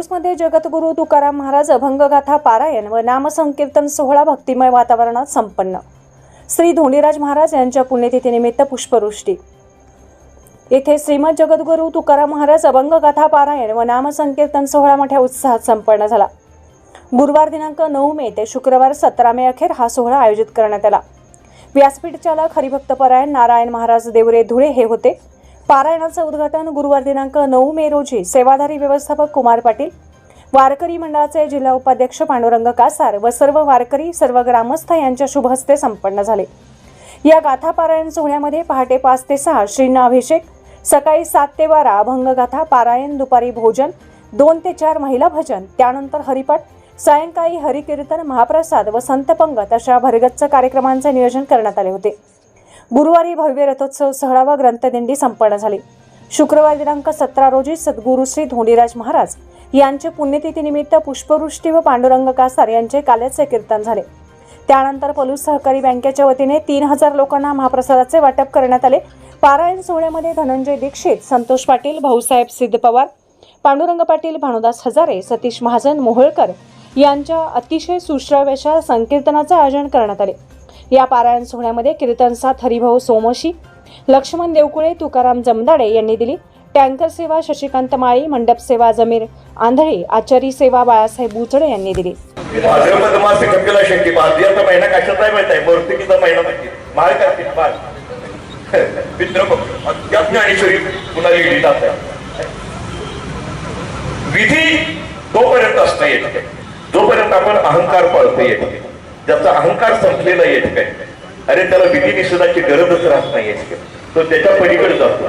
पलूसमध्ये जगद्गुरू तुकाराम महाराज अभंगगाथा पारायण व नामसंकीर्तन सोहळा भक्तिमय वातावरणात संपन्न. श्री धोंडीराज महाराज यांच्या पुण्यतिथीनिमित्त पुष्पवृष्टी. येथे श्रीमद जगद्गुरू तुकाराम महाराज अभंगगाथा पारायण व नामसंकीर्तन सोहळा मोठ्या उत्साहात संपन्न झाला. गुरुवार दिनांक नऊ मे ते शुक्रवार सतरा मे अखेर हा सोहळा आयोजित करण्यात आला. व्यासपीठ चालक हरिभक्त परायण नारायण महाराज देवरे धुळे हे होते. पारायणाचं उद्घाटन गुरुवार दिनांक नऊ मे रोजी सेवाधारी व्यवस्थापक कुमार पाटील वारकरी मंडळाचे जिल्हा उपाध्यक्ष पांडुरंग कासार व सर्व वारकरी सर्व ग्रामस्थ यांच्या शुभ हस्ते संपन्न झाले. या गाथा पारायण सोहळ्यामध्ये पहाटे पाच ते सहा श्रींना अभिषेक सकाळी सात ते बारा अभंगगाथा पारायण दुपारी भोजन दोन ते चार महिला भजन त्यानंतर हरिपाठ सायंकाळी हरिकीर्तन महाप्रसाद व संत पंगत अशा भरगच्च कार्यक्रमांचे नियोजन करण्यात आले होते. गुरुवारी भव्य रथोत्सव सोहळा ग्रंथदिंडी संपन्न झाली. शुक्रवार दिनांक सतरा रोजी सद्गुरु श्री धोंडीराज महाराज यांचे पुण्यतिथीनिमित्त पुष्पवृष्टी व पांडुरंग कासार यांचे काल्याचे कीर्तन झाले. त्यानंतर पलूस सहकारी बँकेच्या वतीने तीन हजार लोकांना महाप्रसादाचे वाटप करण्यात आले. पारायण सोहळ्यामध्ये धनंजय दीक्षित संतोष पाटील भाऊसाहेब सिद्ध पवार पांडुरंग पाटील भानुदास हजारे सतीश महाजन मोहोळकर यांच्या अतिशय सुश्राव्याच्या संकीर्तनाचे आयोजन करण्यात आले. या पारायण सोहळ्यामध्ये कीर्तनसाथ हरिभाऊ सोमोशी लक्ष्मण देवकुळे तुकाराम जमदाडे यांनी दिली. टँकर सेवा शशिकांत माळी मंडप सेवा जमीर आंधळे आचारी सेवा बाळासाहेब बुचडे यांनी दिली. विधी तोपर्यंत असतं येत जोपर्यंत आपण अहंकार पाळतो या ज्याचा अहंकार संपलेला आहे ठिकाणी. अरे त्याला विधी निषेधाची गरजच राहत नाही तो त्याच्या पलीकडे जातो.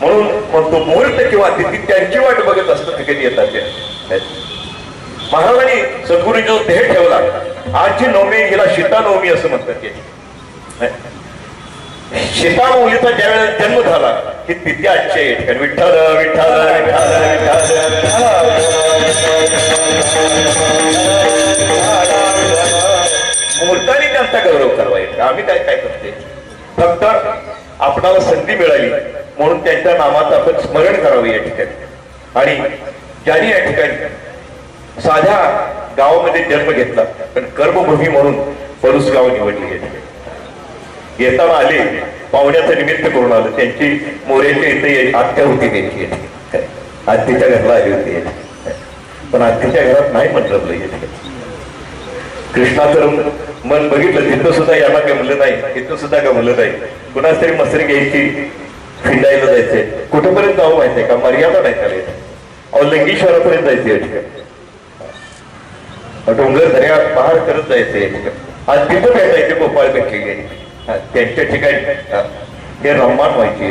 म्हणून म्हणून तो मुहूर्त किंवा तिथी त्यांची वाट बघत असतं ठिकाणी कधी येतात ते महाराजांनी सद्गुरू जो देह ठेवला आजची नवमी हिला शीतानवमी असं म्हणतात याची सीता मुलीचा ज्यावेळेला जन्म झाला की तिथे आजची आहे ठिकाणी. विठ्ठल विठ्ठल विठ्ठल विठ्ठल. मुहूर्ताने त्यांचा गौरव करावा आम्ही काय काय करते फक्त आपणाला संधी मिळाली. म्हणून त्यांच्या नामाचं आपण स्मरण करावं या ठिकाणी. आणि ज्यांनी या ठिकाणी साध्या गावामध्ये जन्म घेतला पण कर्मभूमी म्हणून परुस गाव निवडली गेली. येताना आले पाहुण्याचं निमित्त करून आलं. त्यांची मोर्याची इथे आत्या होती त्यांची आत्तीच्या घरला आली होती. पण आत्तीच्या घरात नाही म्हटलं येते. कृष्णाचं मन बघितलं तिथं सुद्धा याला गमलं नाही तिथं सुद्धा गमलं नाही. कुणाच तरी मसरी घ्यायची फिंडायला जायचंय. कुठेपर्यंत जाऊ माहितीये का? मर्यादा नाही त्याला इथे. अहो लंगेश्वरापर्यंत जायचं या ठिकाणी डोंगर दर्या पहाड करत जायचे या ठिकाणी आज तिथं काय जायचे गोपाळ भेटली त्यांच्या ठिकाणी. हे रम्मान व्हायची